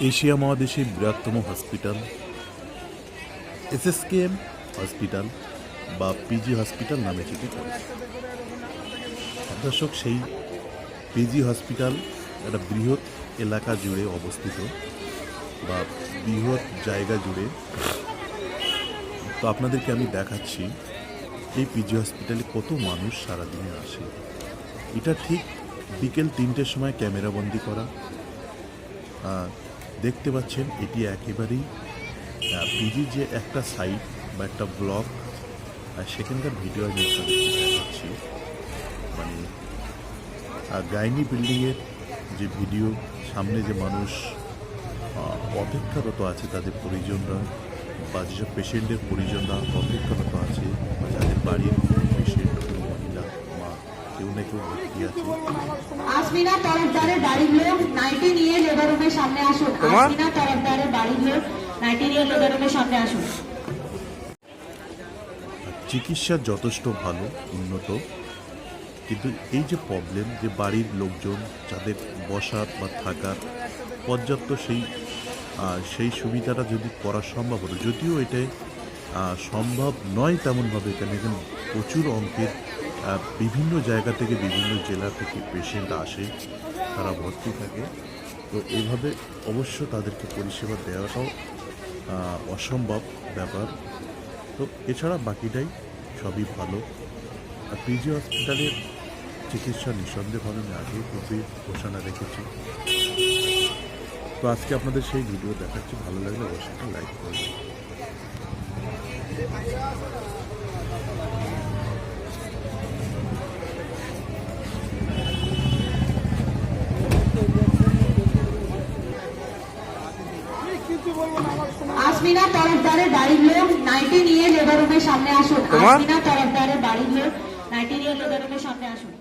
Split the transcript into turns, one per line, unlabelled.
Asia মহাদেশের বৃহত্তম hospital, SSKM hospital বা পিজি হসপিটাল নামে যেটি দর্শক, সেই পিজি হসপিটাল একটা বৃহৎ এলাকা জুড়ে অবস্থিত বা বৃহৎ জায়গা জুড়ে। তো আপনাদেরকে আমি দেখাচ্ছি এই পিজি হসপিটালে কত মানুষ সারাদিনে আসে। এটা ঠিক বিকেল তিনটের সময় ক্যামেরাবন্দি করা। দেখতে পাচ্ছেন, এটি একেবারেই পিজি যে একটা সাইট বা একটা ব্লক আর সেখানকার ভিডিও আমি আপনাদেরকে দেখাচ্ছি। মানে গাইনি বিল্ডিংয়ের যে ভিডিও সামনে যে মানুষ অপেক্ষারত আছে তাদের পরিজনরা, বা যেসব পেশেন্টের পরিজনরা অপেক্ষারত আছে, বা যাদের বাড়ির
আসমিনা তরফদারের বাড়ির লোক নাইটি নিয়ে লেবার রুমের সামনে আসুন। আসমিনা তরফদারের বাড়ির লোক নাইটি নিয়ে লেবার রুমের সামনে আসুন।
চিকিৎসা যথেষ্ট ভালো উন্নত। কিন্তু এই যে প্রবলেম যে বাড়ির লোকজন যাদের বসার বা থাকার পর্যাপ্ত সেই সেই সুবিধাটা যদি করা সম্ভব হতো যদিও এটা সম্ভব নয় তেমনভাবে এখানে এখানে প্রচুর অঙ্কের বিভিন্ন জায়গা থেকে বিভিন্ন জেলা থেকে পেশেন্ট আসে, তারা ভর্তি থাকে। তো এইভাবে অবশ্য তাদেরকে পরিষেবা দেওয়াটাও অসম্ভব ব্যাপার। তো এছাড়া বাকিটাই সবই ভালো। আর পিজি হসপিটালের চিকিৎসা নিঃসন্দেহভাবে আমি আগে পূর্বে ঘোষণা রেখেছি। তো আজকে আপনাদের সেই ভিডিও দেখাচ্ছি। ভালো লাগলে অবশ্যই লাইক করবেন।
আসমিনা তরফদারের বাড়ির লোক নাইটি নিয়ে লেবার রুমের সামনে আসুন? আসমিনা তরফদারের বাড়ির লোক নাইটি নিয়ে লেবার রুমের সামনে আসুন